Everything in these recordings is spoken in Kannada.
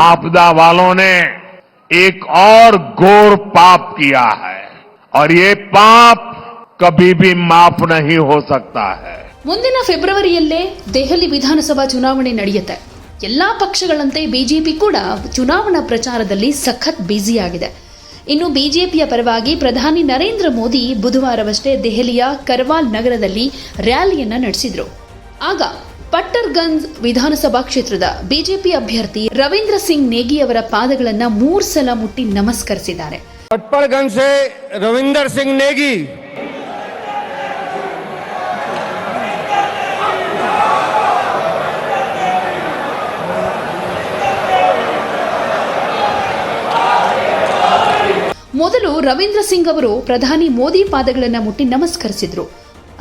आपदा वालों ने एक और घोर पाप किया है और ये पाप कभी भी माफ नहीं हो सकता है ಮುಂದಿನ ಫೆಬ್ರವರಿಯಲ್ಲೇ ದೆಹಲಿ ವಿಧಾನಸಭಾ ಚುನಾವಣೆ ನಡೆಯುತ್ತೆ ಎಲ್ಲಾ ಪಕ್ಷಗಳಂತೆ ಬಿಜೆಪಿ ಕೂಡ ಚುನಾವಣಾ ಪ್ರಚಾರದಲ್ಲಿ ಸಖತ್ ಬ್ಯುಸಿಯಾಗಿದೆ ಇನ್ನು ಬಿಜೆಪಿಯ ಪರವಾಗಿ ಪ್ರಧಾನಿ ನರೇಂದ್ರ ಮೋದಿ ಬುಧವಾರವಷ್ಟೇ ದೆಹಲಿಯ ಕರ್ವಾಲ್ ನಗರದಲ್ಲಿ ರ್ಯಾಲಿಯನ್ನ ನಡೆಸಿದ್ರು ಆಗ ಪಟ್ಟರ್ಗಂಜ್ ವಿಧಾನಸಭಾ ಕ್ಷೇತ್ರದ ಬಿಜೆಪಿ ಅಭ್ಯರ್ಥಿ ರವೀಂದ್ರ ಸಿಂಗ್ ನೇಗಿ ಅವರ ಪಾದಗಳನ್ನು ಮೂರು ಸಲ ಮುಟ್ಟಿ ನಮಸ್ಕರಿಸಿದ್ದಾರೆ. ಪಟ್ಪರ್ಗಂಜ್ ರವೀಂದ್ರ ಸಿಂಗ್ ನೇಗಿ. ಮೊದಲು ರವೀಂದ್ರ ಸಿಂಗ್ ಅವರು ಪ್ರಧಾನಿ ಮೋದಿ ಪಾದಗಳನ್ನು ಮುಟ್ಟಿ ನಮಸ್ಕರಿಸಿದ್ರು.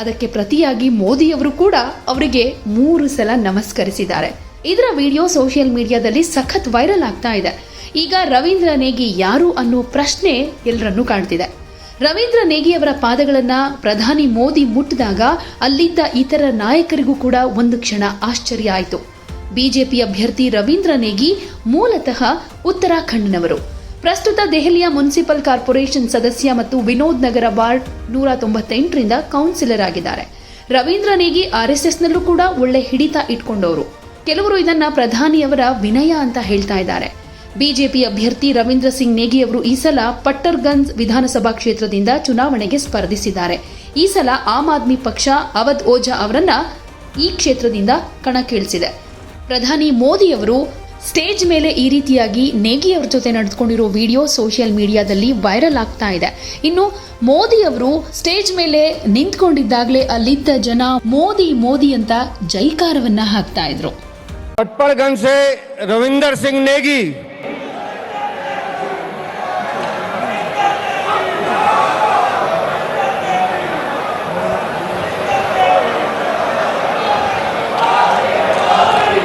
ಅದಕ್ಕೆ ಪ್ರತಿಯಾಗಿ ಮೋದಿಯವರು ಕೂಡ ಅವರಿಗೆ ಮೂರು ಸಲ ನಮಸ್ಕರಿಸಿದ್ದಾರೆ. ಇದರ ವಿಡಿಯೋ ಸೋಷಿಯಲ್ ಮೀಡಿಯಾದಲ್ಲಿ ಸಖತ್ ವೈರಲ್ ಆಗ್ತಾ ಇದೆ. ಈಗ ರವೀಂದ್ರ ನೇಗಿ ಯಾರು ಅನ್ನೋ ಪ್ರಶ್ನೆ ಎಲ್ಲರನ್ನೂ ಕಾಣ್ತಿದೆ. ರವೀಂದ್ರ ನೇಗಿ ಅವರ ಪಾದಗಳನ್ನ ಪ್ರಧಾನಿ ಮೋದಿ ಮುಟ್ಟಿದಾಗ ಅಲ್ಲಿದ್ದ ಇತರ ನಾಯಕರಿಗೂ ಕೂಡ ಒಂದು ಕ್ಷಣ ಆಶ್ಚರ್ಯ ಆಯಿತು. ಬಿಜೆಪಿ ಅಭ್ಯರ್ಥಿ ರವೀಂದ್ರ ನೇಗಿ ಮೂಲತಃ ಉತ್ತರಾಖಂಡ್ನವರು. ಪ್ರಸ್ತುತ ದೆಹಲಿಯ ಮುನ್ಸಿಪಲ್ ಕಾರ್ಪೊರೇಷನ್ ಸದಸ್ಯ ಮತ್ತು ವಿನೋದ್ ನಗರ ವಾರ್ಡ್ ನೂರ ತೊಂಬತ್ತೆಂಟರಿಂದ ಕೌನ್ಸಿಲರ್ ಆಗಿದ್ದಾರೆ. ರವೀಂದ್ರ ನೇಗಿ ಆರ್ಎಸ್ಎಸ್ನಲ್ಲೂ ಕೂಡ ಒಳ್ಳೆ ಹಿಡಿತ ಇಟ್ಕೊಂಡವರು. ಕೆಲವರು ಇದನ್ನ ಪ್ರಧಾನಿಯವರ ವಿನಯ ಅಂತ ಹೇಳ್ತಾ ಇದ್ದಾರೆ. ಬಿಜೆಪಿ ಅಭ್ಯರ್ಥಿ ರವೀಂದ್ರ ಸಿಂಗ್ ನೇಗಿ ಅವರು ಈ ಸಲ ಪಟ್ಟರ್ಗಂಜ್ ವಿಧಾನಸಭಾ ಕ್ಷೇತ್ರದಿಂದ ಚುನಾವಣೆಗೆ ಸ್ಪರ್ಧಿಸಿದ್ದಾರೆ. ಈ ಸಲ ಆಮ್ ಆದ್ಮಿ ಪಕ್ಷ ಅವಧ್ ಓಜಾ ಅವರನ್ನ ಈ ಕ್ಷೇತ್ರದಿಂದ ಕಣಕ್ಕಿಳಿಸಿದೆ. ಪ್ರಧಾನಿ ಮೋದಿ ಅವರು ಸ್ಟೇಜ್ ಮೇಲೆ ಈ ರೀತಿಯಾಗಿ ನೇಗಿ ಅವ್ರ ಜೊತೆ ನಡೆದುಕೊಂಡಿರೋ ವಿಡಿಯೋ ಸೋಷಿಯಲ್ ಮೀಡಿಯಾದಲ್ಲಿ ವೈರಲ್ ಆಗ್ತಾ ಇದೆ. ಇನ್ನು ಮೋದಿ ಅವರು ಸ್ಟೇಜ್ ಮೇಲೆ ನಿಂತ್ಕೊಂಡಿದ್ದಾಗಲೇ ಅಲ್ಲಿದ್ದ ಜನ ಮೋದಿ ಮೋದಿ ಅಂತ ಜೈಕಾರವನ್ನ ಹಾಕ್ತಾ ಇದ್ರು. ಪಟ್ಪಳಗಂಜ್ ರವೀಂದರ್ ಸಿಂಗ್ ನೇಗಿ.